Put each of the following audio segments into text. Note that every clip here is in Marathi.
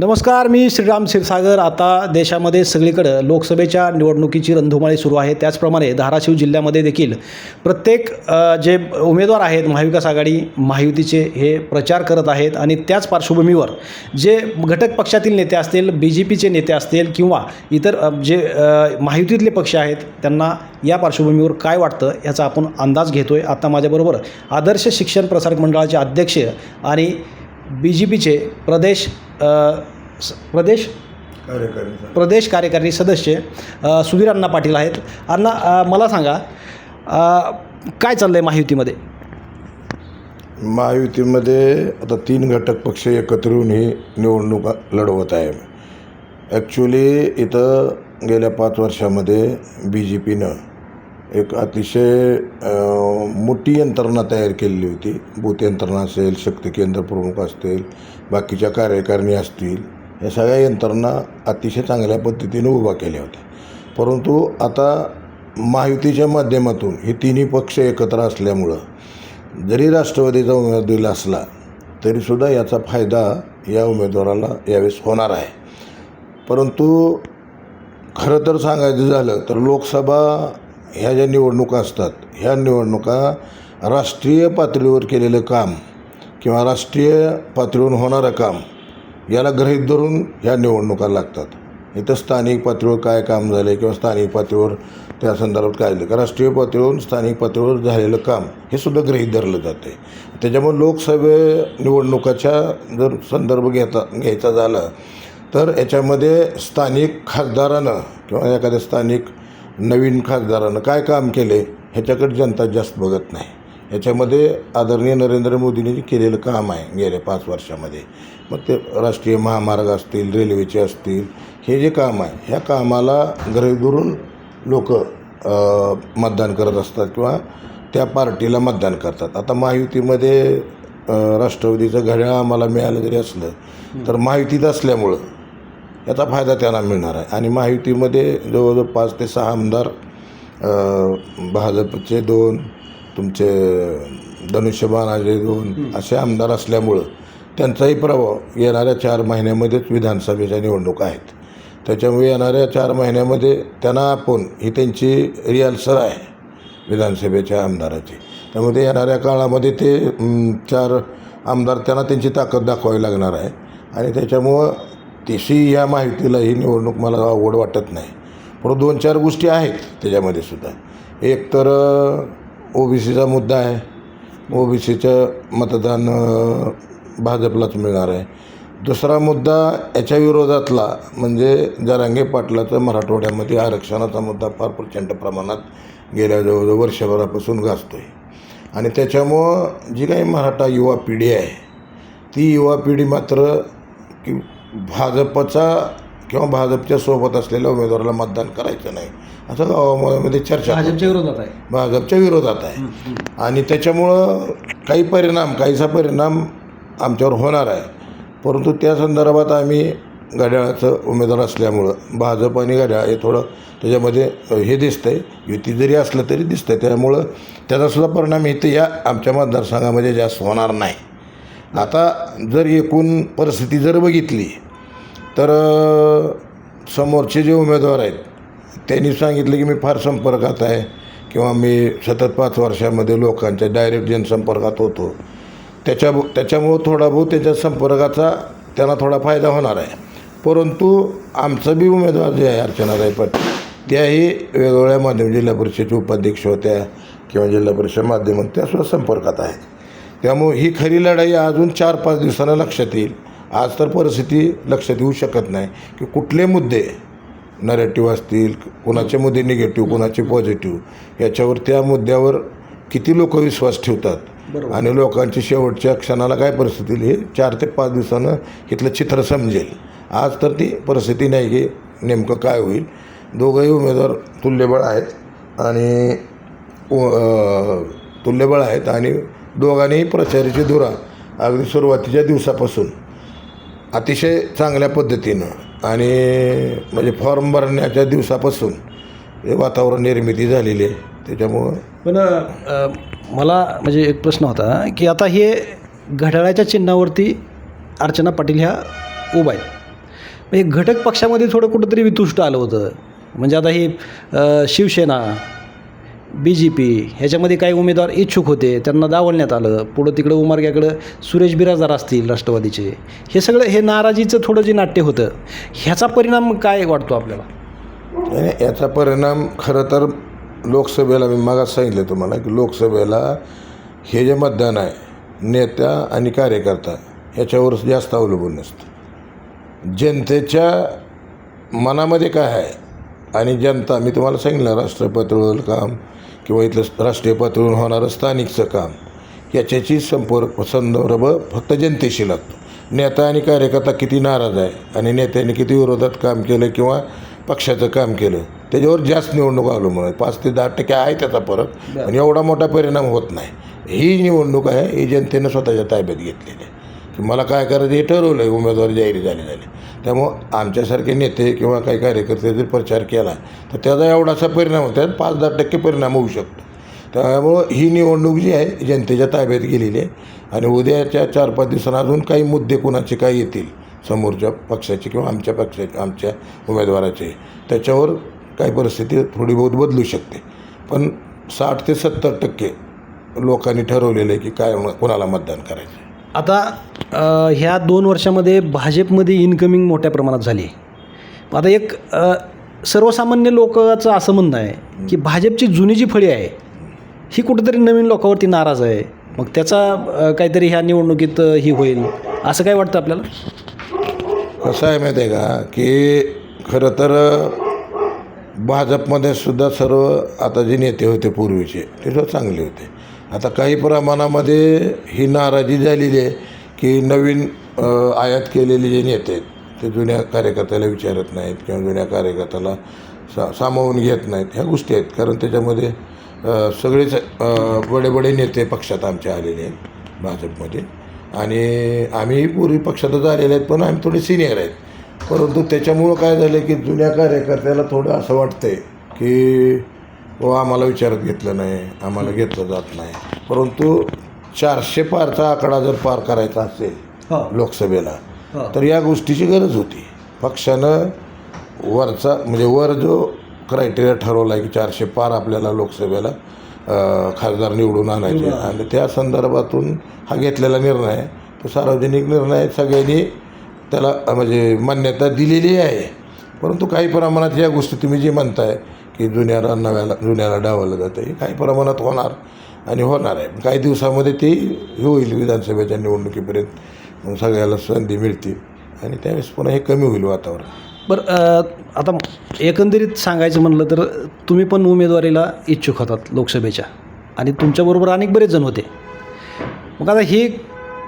नमस्कार मी श्रीराम क्षीरसागर. आता देशामध्ये सगळीकडं लोकसभेच्या निवडणुकीची रणधुमाळी सुरू आहे. त्याचप्रमाणे धाराशिव जिल्ह्यामध्ये देखील प्रत्येक जे उमेदवार आहेत महाविकास आघाडी महायुतीचे हे प्रचार करत आहेत आणि त्याच पार्श्वभूमीवर जे घटक पक्षातील नेते असतील बी जे पीचे नेते असतील किंवा इतर जे महायुतीतले पक्ष आहेत त्यांना या पार्श्वभूमीवर काय वाटतं याचा आपण अंदाज घेतो आहे आता माझ्याबरोबर आदर्श शिक्षण प्रसारक मंडळाचे अध्यक्ष आणि बी जे पीचे प्रदेश? प्रदेश कार्यकारी प्रदेश कार्यकारी सदस्य सुधीर अण्णा पाटील आहेत. अण्णा मला सांगा काय चाललं आहे महायुतीमध्ये? महायुतीमध्ये आता तीन घटक पक्ष एकत्र येऊन ही निवडणूक लढवत आहे. ॲक्च्युली इथं गेल्या पाच वर्षामध्ये बी जे पीनं एक अतिशय मोठी यंत्रणा तयार केलेली होती. बूथ यंत्रणा असेल शक्ती केंद्र प्रमुख असतील बाकीच्या कार्यकारिणी असतील या सगळ्या यंत्रणा अतिशय चांगल्या पद्धतीने उभा केल्या होत्या. परंतु आता महायुतीच्या माध्यमातून हे तिन्ही पक्ष एकत्र असल्यामुळं जरी राष्ट्रवादीचा उमेदवार दिला असला तरीसुद्धा याचा फायदा या उमेदवाराला यावेळेस होणार आहे. परंतु खरं तर सांगायचं झालं तर लोकसभा ह्या ज्या निवडणुका असतात ह्या निवडणुका राष्ट्रीय पातळीवर केलेलं काम किंवा राष्ट्रीय पातळीवर होणारं काम याला ग्रहीत धरून ह्या निवडणुका लागतात. इथं स्थानिक पातळीवर काय काम झालं किंवा स्थानिक पातळीवर त्या संदर्भात काय झालं का राष्ट्रीय पातळीवरून स्थानिक पातळीवर झालेलं काम हे सुद्धा गृहीत धरलं जाते त्याच्यामुळे लोकसभे निवडणुकाच्या जर संदर्भ घेता घ्यायचा झाला तर याच्यामध्ये स्थानिक खासदारानं किंवा एखाद्या स्थानिक नवीन खासदारानं काय काम केले ह्याच्याकडे जनता जास्त बघत नाही. याच्यामध्ये आदरणीय नरेंद्र मोदींनी जे केलेलं काम आहे गेल्या पाच वर्षामध्ये. मग ते राष्ट्रीय महामार्ग असतील रेल्वेचे असतील हे जे काम आहे ह्या कामाला धरून लोक मतदान करत असतात किंवा त्या पार्टीला मतदान करतात. आता महायुतीमध्ये राष्ट्रवादीचं घड्याळ आम्हाला मिळालं जरी असलं तर महायुतीत असल्यामुळं याचा फायदा त्यांना मिळणार आहे. आणि महायुतीमध्ये जवळजवळ पाच ते सहा आमदार भाजपचे दोन तुमचे धनुष्यबाणाचे दोन असे आमदार असल्यामुळं त्यांचाही प्रभाव येणाऱ्या चार महिन्यामध्येच विधानसभेच्या निवडणुका आहेत. त्याच्यामुळे येणाऱ्या चार महिन्यामध्ये त्यांना आपण ही त्यांची रिहर्सल आहे विधानसभेच्या आमदाराची. त्यामध्ये येणाऱ्या काळामध्ये ते चार आमदार त्यांना त्यांची ताकद दाखवावी लागणार आहे. आणि त्याच्यामुळं तशी या माहितीला ही निवडणूक मला आवड वाटत नाही. पण दोन चार गोष्टी आहेत त्याच्यामध्ये सुद्धा. एक तर ओ बी सीचा मुद्दा आहे. ओ बी सीचं मतदान भाजपलाच मिळणार आहे. दुसरा मुद्दा याच्या विरोधातला म्हणजे जरांगे पाटलाचं मराठवाड्यामध्ये आरक्षणाचा मुद्दा फार प्रचंड प्रमाणात गेल्या जवळजवळ वर्षभरापासून गाजतो आहे आणि त्याच्यामुळं जी काही मराठा युवा पिढी आहे ती युवा पिढी मात्र की भाजपचा किंवा भाजपच्या सोबत असलेल्या उमेदवाराला मतदान करायचं नाही. असं गावामध्ये चर्चा भाजपच्या विरोधात आहे. भाजपच्या विरोधात आहे. आणि त्याच्यामुळं काही परिणाम काहीसा परिणाम आमच्यावर होणार आहे. परंतु त्या संदर्भात आम्ही घड्याळाचं उमेदवार असल्यामुळं भाजप आणि घड्याळ हे थोडं त्याच्यामध्ये हे दिसतंय. युती जरी असलं तरी दिसतंय. त्यामुळं त्याचासुद्धा परिणाम इथं या आमच्या मतदारसंघामध्ये जास्त होणार नाही. आता जर एकूण परिस्थिती जर बघितली तर समोरचे जे उमेदवार आहेत त्यांनी सांगितलं की मी फार संपर्कात आहे किंवा मी सतत पाच वर्षामध्ये लोकांच्या डायरेक्ट जनसंपर्कात होतो. त्याच्या त्याच्यामुळं थोडा बहुत त्याच्या संपर्काचा त्यांना थोडा फायदा होणार आहे. परंतु आमचं बी उमेदवार जे आहे अर्चनाताई पाटील त्याही वेगवेगळ्या माध्यम जिल्हा परिषदेच्या उपाध्यक्ष होत्या किंवा जिल्हा परिषद माध्यमात त्यासुद्धा संपर्कात आहेत. त्यामुळे ही खरी लढाई अजून चार पाच दिवसांना लक्षात येईल. आज तर परिस्थिती लक्षात येऊ शकत नाही की कुठले मुद्दे नरेटिव्ह असतील कुणाचे मुद्दे निगेटिव्ह कुणाचे पॉझिटिव्ह याच्यावर त्या मुद्द्यावर किती लोक विश्वास ठेवतात? आणि लोकांची शेवटच्या क्षणाला काय परिस्थिती हे चार ते पाच दिवसानं इथलं चित्र समजेल. आज तर ती परिस्थिती नाही की नेमकं काय होईल. दोघंही उमेदवार तुल्यबळ आहेत आणि तुल्यबळ आहेत आणि दोघांनीही प्रचाराची धुरा अगदी सुरुवातीच्या दिवसापासून. अतिशय चांगल्या पद्धतीनं आणि म्हणजे फॉर्म भरण्याच्या दिवसापासून हे वातावरण निर्मिती झालेली आहे. त्याच्यामुळं पण मला म्हणजे एक प्रश्न होता की आता हे घड्याळाच्या चिन्हावरती अर्चना पाटील ह्या उभा आहेत. म्हणजे घटक पक्षामध्ये थोडं कुठंतरी वितुष्ट आलं होतं. म्हणजे आता ही शिवसेना बी जे पी ह्याच्यामध्ये काही उमेदवार इच्छुक होते त्यांना दावलण्यात आलं. पुढं तिकडं उमरग्याकडं सुरेश बिराजदार असतील राष्ट्रवादीचे. हे सगळं हे नाराजीचं थोडं जे नाट्य होतं ह्याचा परिणाम काय वाटतो आपल्याला? याचा परिणाम खरं तर लोकसभेला मी मागास सांगितलं तुम्हाला की लोकसभेला हे जे मतदान आहे नेत्या आणि कार्यकर्ता याच्यावर जास्त अवलंबून नसतं. जनतेच्या मनामध्ये काय आहे? आणि जनता मी तुम्हाला सांगितलं राष्ट्रीय पातळीवर काम किंवा इथलं राष्ट्रीय पातळीवर होणारं स्थानिकचं काम याच्याची संपर्क संदर्भ फक्त जनतेशी लागतो नेता आणि कार्यकर्ता किती नाराज आहे आणि नेत्याने किती विरोधात काम केलं किंवा पक्षाचं काम केलं त्याच्यावर जास्त निवडणूक अवलंबून आहे. पाच ते दहा टक्के आहे त्याचा फरक आणि एवढा मोठा परिणाम होत नाही. ही निवडणूक आहे ही जनतेनं स्वतःच्या ताब्यात घेतलेली आहे. की मला काय करायचं हे ठरवलं आहे उमेदवारी जाहीर झाले झाली. त्यामुळं आमच्यासारखे नेते किंवा काही कार्यकर्ते जर प्रचार केला तर त्याचा एवढासा परिणाम होतो त्यात पाच दहा टक्के परिणाम होऊ शकतो. त्यामुळं ही निवडणूक जी आहे जनतेच्या ताब्यात गेलेली आहे आणि उद्याच्या चार पाच दिवसांना अजून काही मुद्दे कुणाचे काय येतील समोरच्या पक्षाचे किंवा आमच्या पक्षाचे आमच्या उमेदवाराचे त्याच्यावर काही परिस्थिती थोडी बहुत बदलू शकते. पण साठ ते सत्तर टक्के लोकांनी ठरवलेलं आहे की काय कोणाला मतदान करायचं आता ह्या दोन वर्षामध्ये भाजपमध्ये इन्कमिंग मोठ्या प्रमाणात झाली आता एक सर्वसामान्य लोकांचं असं म्हणणं आहे की भाजपची जुनी जी फळी आहे ही कुठेतरी नवीन लोकांवरती नाराज आहे. मग त्याचा काहीतरी ह्या निवडणुकीत ही होईल. असं काय वाटतं आपल्याला? कसं आहे माहिती आहे का? की खरं तर भाजपमध्ये सुद्धा सर्व आता जे नेते होते पूर्वीचे ते सुद्धा चांगले होते. आता काही प्रमाणामध्ये ही नाराजी झालेली आहे की नवीन आयात केलेले जे नेते आहेत ते जुन्या कार्यकर्त्याला विचारत नाहीत किंवा जुन्या कार्यकर्त्याला सा सामावून घेत नाहीत. ह्या गोष्टी आहेत. कारण त्याच्यामध्ये सगळेच बडे बडे नेते पक्षात आमचे आलेले आहेत भाजपमध्ये. आणि आम्ही पूर्वी पक्षातच आलेले आहेत पण आम्ही थोडे सिनियर आहेत. परंतु त्याच्यामुळं काय झालं की जुन्या कार्यकर्त्याला थोडं असं वाटतं आहे की व आम्हाला विचारात घेतलं नाही आम्हाला घेतलं जात नाही. परंतु चारशे पारचा आकडा जर पार करायचा असेल हो. लोकसभेला हो. तर या गोष्टीची गरज होती. पक्षानं वरचा म्हणजे वर जो क्रायटेरिया ठरवला आहे की चारशे पार आपल्याला लोकसभेला खासदार निवडून आणायचे आणि त्या संदर्भातून हा घेतलेला निर्णय तो सार्वजनिक निर्णय. सगळ्यांनी त्याला म्हणजे मान्यता दिलेली आहे. परंतु काही प्रमाणात या गोष्टी तुम्ही जी म्हणताय की जुन्याला नव्याला जुन्याला डावलं जातं. हे काही प्रमाणात होणार आणि होणार आहे. काही दिवसामध्ये ते होईल विधानसभेच्या निवडणुकीपर्यंत. मग सगळ्याला संधी मिळतील आणि त्यावेळेस पुन्हा हे कमी होईल वातावरण. बरं आता एकंदरीत सांगायचं म्हणलं तर तुम्ही पण उमेदवारीला इच्छुक होतात लोकसभेच्या आणि तुमच्याबरोबर अनेक बरेच जण होते. मग आता हे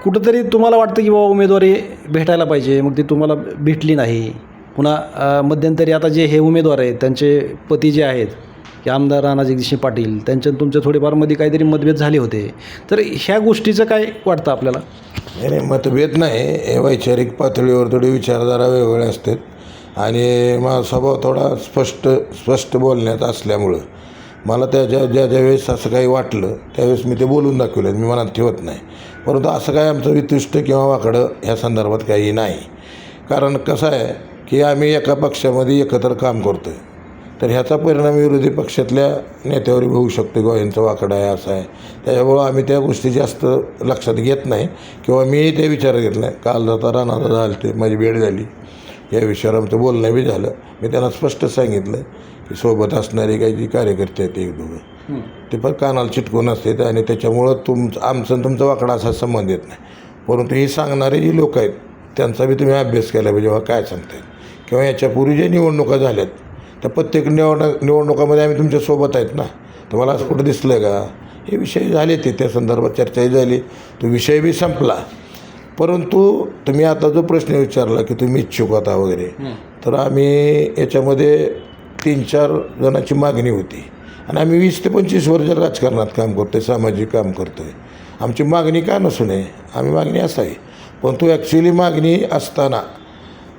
कुठंतरी तुम्हाला वाटतं की बाबा उमेदवारी भेटायला पाहिजे मग ती तुम्हाला भेटली नाही पुन्हा मध्यंतरी आता जे हे उमेदवार आहेत त्यांचे पती जे आहेत की आमदार राणा जगदीश पाटील त्यांच्या तुमच्या थोडेफारमध्ये काहीतरी मतभेद झाले होते. तर ह्या गोष्टीचं काय वाटतं आपल्याला? नाही नाही मतभेद नाही. हे वैचारिक पातळीवर थोडी विचारधारा वेगवेगळ्या असतात. आणि माझा स्वभाव थोडा स्पष्ट स्पष्ट बोलण्यात असल्यामुळं मला त्याच्या ज्या ज्या वेळेस असं काही वाटलं त्यावेळेस मी ते बोलून दाखवलं मी मनात ठेवत नाही. परंतु असं काय आमचं वितुष्ट किंवा वाकडं ह्या संदर्भात काही नाही. कारण कसं आहे की आम्ही एका पक्षामध्ये एकत्र काम करतो आहे तर ह्याचा परिणाम विरोधी पक्षातल्या नेत्यावर होऊ शकतो किंवा यांचं वाकडं आहे असं आहे. त्याच्यामुळं आम्ही त्या गोष्टी जास्त लक्षात घेत नाही किंवा मी ते विचार घेत नाही. काल जाता राणाला झालं ते माझी भेट झाली. या विषयावर आमचं बोलणं बी झालं. मी त्यांना स्पष्ट सांगितलं की सोबत असणारे काही जी कार्यकर्ते आहेत एक दोघं ते पण कानाला चिटकून असतात आणि त्याच्यामुळं तुमचं आमचं तुमचा वाकडा असा संबंध येत नाही. परंतु हे सांगणारे जी लोक आहेत त्यांचा बी तुम्ही अभ्यास केला पाहिजे काय सांगतायत? किंवा याच्यापूर्वी ज्या निवडणुका झाल्यात त्या प्रत्येक निवड निवडणुकामध्ये आम्ही तुमच्यासोबत आहेत ना. तुम्हाला असं कुठं दिसलं का? हे विषय झाले ते त्या संदर्भात चर्चाही झाली. तो विषय बी संपला. परंतु तुम्ही आता जो प्रश्न विचारला की तुम्ही इच्छुक होता वगैरे तर आम्ही याच्यामध्ये तीन चार जणांची मागणी होती. आणि आम्ही वीस ते पंचवीस वर्ष राजकारणात काम करतो आहे सामाजिक काम करतो आहे आमची मागणी का नसू नये आम्ही मागणी असावी. परंतु ॲक्च्युली मागणी असताना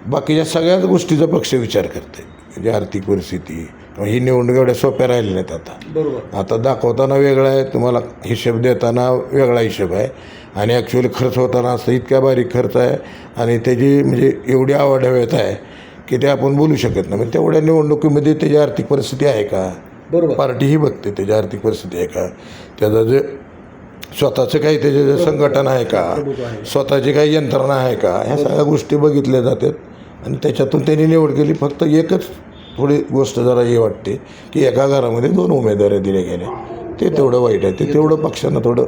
बाकीच्या सगळ्याच गोष्टीचा पक्ष विचार करते. म्हणजे आर्थिक परिस्थिती ही निवडणूक एवढ्या सोप्या राहिल्या नाहीत आता. बरोबर. आता दाखवताना वेगळा आहे तुम्हाला हिशोब देताना वेगळा हिशोब आहे. आणि ॲक्च्युअली खर्च होताना असं इतक्या बारीक खर्च आहे आणि त्याची म्हणजे एवढी आवड हवेत आहे की ते आपण बोलू शकत नाही. म्हणजे तेवढ्या निवडणुकीमध्ये त्याची आर्थिक परिस्थिती आहे का? बरोबर. पार्टी ही बघते त्याची आर्थिक परिस्थिती आहे का? त्याचं जे स्वतःचं काही त्याचे जे संघटन आहे का? स्वतःची काही यंत्रणा आहे का? ह्या सगळ्या गोष्टी बघितल्या जातात. आणि त्याच्यातून त्यांनी निवड केली. फक्त एकच थोडी गोष्ट जरा हे वाटते की एका घरामध्ये दोन उमेदवार दिले गेले. ते तेवढं वाईट आहे. ते तेवढं पक्षानं थोडं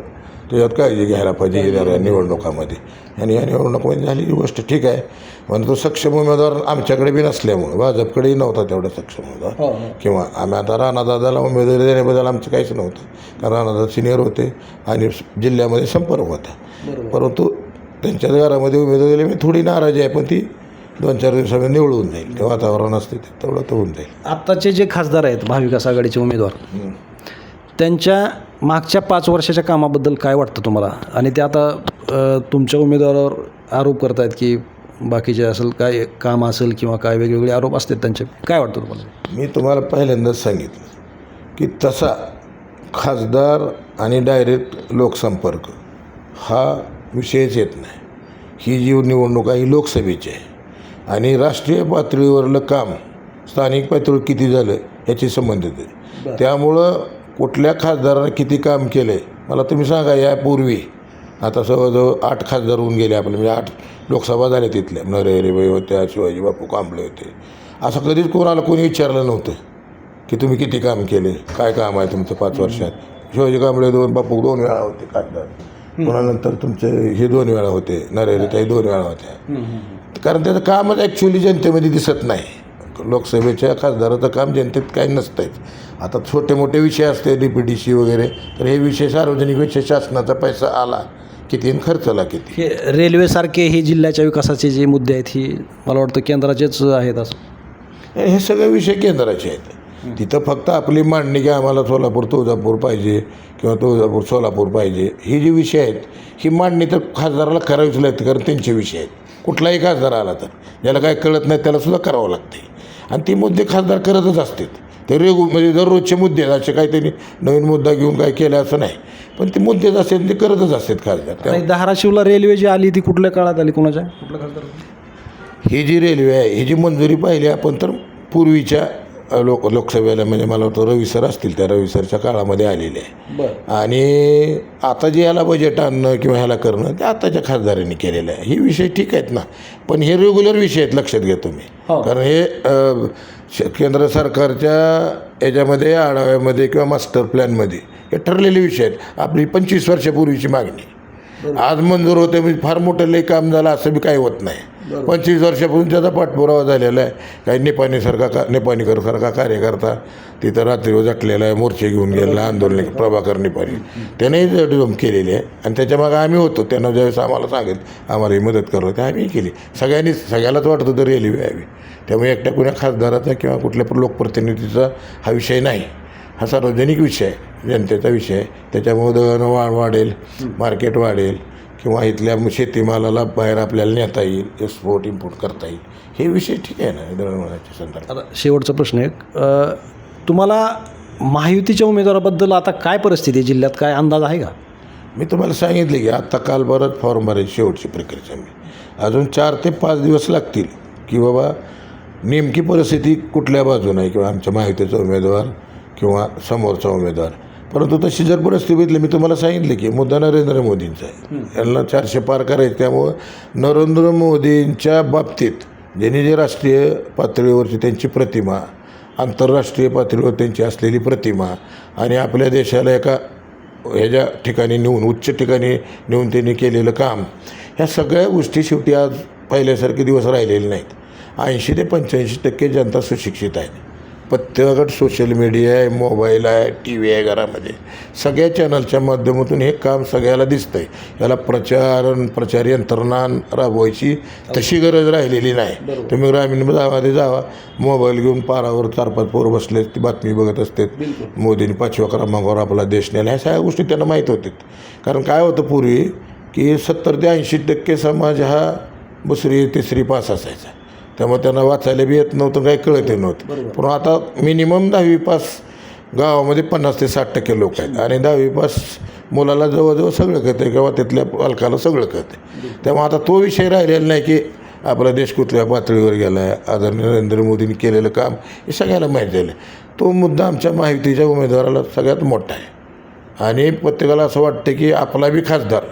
त्याच्यात काळजी घ्यायला पाहिजे येणाऱ्या निवडणुकामध्ये. आणि या निवडणुकीमध्ये झालेली गोष्ट ठीक आहे. पण तो सक्षम उमेदवार आमच्याकडे बी नसल्यामुळं भाजपकडेही नव्हता तेवढा सक्षम उमेदवार. किंवा आम्ही आता राणादादाला उमेदवारी देण्याबद्दल आमचं काहीच नव्हतं. कारण राणादादा सिनियर होते आणि जिल्ह्यामध्ये संपर्क होता. परंतु त्यांच्याच घरामध्ये उमेदवारी दिली मी थोडी नाराजी आहे पण ती दोन चार दिवसामध्ये निवडून जाईल. ते वातावरण असते ते तेवढं तर होऊन जाईल. आत्ताचे जे खासदार आहेत महाविकास आघाडीचे उमेदवार त्यांच्या मागच्या पाच वर्षाच्या कामाबद्दल काय वाटतं तुम्हाला? आणि ते आता अ, तुमच्या उमेदवारावर आरोप करतायत की बाकीचे असेल काय काम असेल किंवा काय वेगवेगळे आरोप असतात त्यांचे काय वाटतं तुम्हाला? मी तुम्हाला पहिल्यांदाच सांगितलं की तसा खासदार आणि डायरेक्ट लोकसंपर्क हा विषयच येत नाही. ही जी निवडणूक आहे ही लोकसभेची आहे. आणि राष्ट्रीय पातळीवरलं काम स्थानिक पातळीवर किती झालं याची संबंधित आहे. त्यामुळं कुठल्या खासदारानं किती काम केलं आहे मला तुम्ही सांगा यापूर्वी. आता जवळजवळ आठ खासदार होऊन गेले आपले म्हणजे आठ लोकसभा झाल्या तिथल्या. नरेरेबाई होत्या शिवाजी बापू कांबळे होते. असं कधीच कोणाला कोणी विचारलं नव्हतं की तुम्ही किती काम केले काय काम आहे तुमचं पाच वर्षात? शिवाजी कांबळे दोन बापू दोन वेळा होते खासदार. कोणानंतर तुमचे हे दोन वेळा होते नरेरेताई दोन वेळा होत्या. कारण त्याचं कामच ॲक्च्युली जनतेमध्ये दिसत नाही. लोकसभेच्या खासदाराचं काम जनतेत काही नसतंच आता छोटे मोठे विषय असते डी पी डी सी वगैरे. तर हे विषय सार्वजनिक विषय शासनाचा पैसा आला. किती आणि खर्चला किती? हे रेल्वेसारखे हे जिल्ह्याच्या विकासाचे जे मुद्दे आहेत ही मला वाटतं केंद्राचेच आहेत असं. हे सगळे विषय केंद्राचे आहेत. तिथं फक्त आपली मांडणी की आम्हाला सोलापूर तुळजापूर पाहिजे किंवा तुळजापूर सोलापूर पाहिजे. ही जी विषय आहेत ही मांडणी तर खासदाराला करावीच लागते कारण त्यांचे विषय आहेत. कुठलाही खासदार आला तर. ज्याला काय कळत नाही त्याला सुद्धा करावं लागते. आणि ती मुद्दे खासदार करतच असतात. ते रेगू म्हणजे दररोजचे मुद्दे आहेत. असे काही त्यांनी नवीन मुद्दा घेऊन काय केलं असं नाही. पण ते मुद्देच असतात ते करतच असतात खासदार. धाराशिवला रेल्वे जी आली ती कुठल्या काळात आली? कोणाच्या? कुठल्या खासदार ही जी रेल्वे आहे ही जी मंजुरी पाहिली आपण तर पूर्वीच्या लोक लोकसभेला म्हणजे मला वाटतं रवी सर असतील त्या रवी सरच्या काळामध्ये आलेले. बरं. आणि आता जे याला बजेट आणणं किंवा ह्याला करणं ते आताच्या खासदारांनी केलेलं आहे. हे विषय ठीक आहेत ना. पण हे रेग्युलर विषय आहेत लक्षात घ्या तुम्ही. हो. कारण हे अ, श- केंद्र सरकारच्या याच्यामध्ये आढाव्यामध्ये किंवा मास्टर प्लॅनमध्ये हे ठरलेले विषय आहेत. आपली पंचवीस वर्षापूर्वीची मागणी. आज मंजूर होते म्हणजे फार मोठं लई काम झालं असं बी काही होत नाही. पंचवीस वर्षापूर्वी त्याचा पाठपुरावा झालेला आहे. काही निपाणीसारखा का निपाणीकरसारखा कार्यकर्ता तिथं रात्रीवर जटलेला आहे मोर्चे घेऊन गेलेला आंदोलन प्रभाकर निपाणी त्यानेही जडजम केलेली आहे. आणि त्याच्यामागे आम्ही होतो. त्यांना ज्यावेळेस आम्हाला सांगेल आम्हाला ही मदत करू. ते आम्ही केली. सगळ्यांनी सगळ्यालाच वाटत होतं रेल्वे यावी. त्यामुळे एकट्या कुण्या खासदाराचा किंवा कुठल्या लोकप्रतिनिधीचा हा विषय नाही. हा सार्वजनिक विषय आहे. जनतेचा विषय त्याच्यामुळे दळणं वा वाढेल मार्केट वाढेल किंवा इथल्या शेतीमालाला बाहेर आपल्याला नेता येईल एक्सपोर्ट इम्पोर्ट करता येईल. हे विषय ठीक आहे ना दळणवळणाच्या संदर्भात? आता शेवटचा प्रश्न आहे तुम्हाला महायुतीच्या उमेदवाराबद्दल आता काय परिस्थिती आहे? जिल्ह्यात काय अंदाज आहे का? मी तुम्हाला सांगितले की आत्ता काल परत फॉर्म भरायची शेवटची प्रक्रिया मी अजून चार ते पाच दिवस लागतील की बाबा नेमकी परिस्थिती कुठल्या बाजूने आहे? किंवा आमच्या माहितीचा उमेदवार किंवा समोरचा उमेदवार. परंतु तशी जर परिस्थिती बघितली मी तुम्हाला सांगितले की मुद्दा नरेंद्र मोदींचा आहे. यांना चारशे पार करायचे त्यामुळं नरेंद्र मोदींच्या बाबतीत ज्यांनी जे राष्ट्रीय पातळीवरची त्यांची प्रतिमा आंतरराष्ट्रीय पातळीवर त्यांची असलेली प्रतिमा आणि आपल्या देशाला एका ह्याच्या ठिकाणी नेऊन उच्च ठिकाणी नेऊन त्यांनी केलेलं काम ह्या सगळ्या गोष्टी शेवटी आज पहिल्यासारखे दिवस राहिलेले नाहीत. ऐंशी ते पंच्याऐंशी टक्के जनता सुशिक्षित आहे प्रत्येकाकडे सोशल मीडिया आहे मोबाईल आहे टी व्ही आहे घरामध्ये. सगळ्या चॅनलच्या माध्यमातून हे काम सगळ्याला दिसतं आहे याला प्रचार प्रचार यंत्रणा राबवायची तशी गरज राहिलेली नाही. तुम्ही ग्रामीण भागामध्ये जावा मोबाईल घेऊन पारावर चार पाच पोरं बसले ती बातमी बघत असते मोदींनी पाचव्या क्रमांकावर आपला देश नेला ह्या सगळ्या गोष्टी त्यांना माहीत होत्यात. कारण काय होतं पूर्वी की सत्तर ते ऐंशी टक्के समाज हा दुसरी तिसरी पास असायचा. त्यामुळे त्यांना वाचायला बी येत नव्हतं काही कळतही नव्हतं. पण आता मिनिमम दहावी पास गावामध्ये पन्नास ते साठ टक्के लोक आहेत. आणि दहावी पास मुलाला जवळजवळ सगळं कळतं किंवा तिथल्या पालकाला सगळं कळतं त्यामुळे आता तो विषय राहिलेला नाही की आपला देश कुठल्या पातळीवर गेला आहे आदरणीय नरेंद्र मोदींनी केलेलं काम हे सगळ्याला माहीत झालं. तो मुद्दा आमच्या माहितीच्या उमेदवाराला सगळ्यात मोठा आहे. आणि प्रत्येकाला असं वाटतं की आपला बी खासदार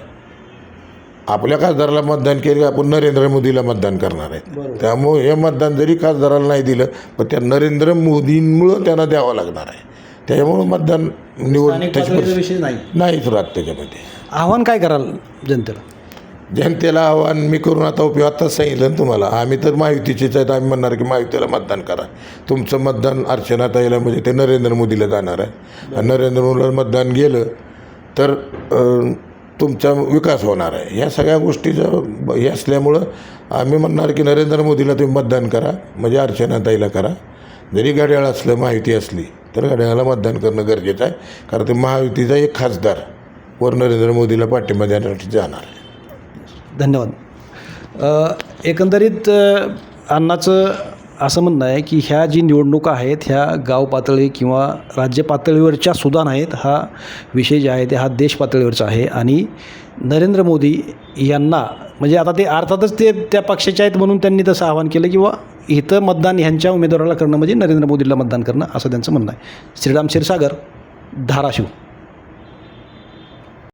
आपल्या खासदाराला मतदान केलं की आपण नरेंद्र मोदीला मतदान करणार आहेत त्यामुळे हे मतदान जरी खासदाराला नाही दिलं पण त्या नरेंद्र मोदींमुळं त्यांना द्यावं लागणार आहे. त्याच्यामुळं मतदान निवड त्याची नाहीच राहत त्याच्यामध्ये. आव्हान काय कराल जनतेला? जनतेला आव्हान मी करून आता उपयोग आत्ताच सांगितलं ना तुम्हाला. आम्ही तर महायुतीचेच आहेत. आम्ही म्हणणार की महायुतीला मतदान करा. तुमचं मतदान अर्चनाताईला म्हणजे ते नरेंद्र मोदीला जाणार आहे. नरेंद्र मोदीला मतदान गेलं तर तुमचा विकास होणार आहे. या सगळ्या गोष्टीचं ब- हे असल्यामुळं आम्ही म्हणणार की नरेंद्र मोदीला तुम्ही मतदान करा म्हणजे अर्चनाताईला करा. जरी घड्याळ असलं माहिती असली तर घड्याळाला मतदान करणं गरजेचं आहे कारण ते महायुतीचा एक खासदार वर नरेंद्र मोदीला पाठिंबा देण्यासाठी जाणार आहे. धन्यवाद. एकंदरीत अण्णाचं असं म्हणणं आहे की ह्या जी निवडणुका आहेत ह्या गाव पातळी किंवा राज्य पातळीवरच्या सुद्धा नाहीत हा विषय जे आहे ते हा देश पातळीवरचा आहे. आणि नरेंद्र मोदी यांना म्हणजे आता ते अर्थातच ते त्या पक्षाचे आहेत म्हणून त्यांनी तसं आवाहन केलं किंवा इथं मतदान ह्यांच्या उमेदवाराला करणं म्हणजे नरेंद्र मोदीला मतदान करणं असं त्यांचं म्हणणं आहे. श्रीराम क्षीरसागर धाराशिव.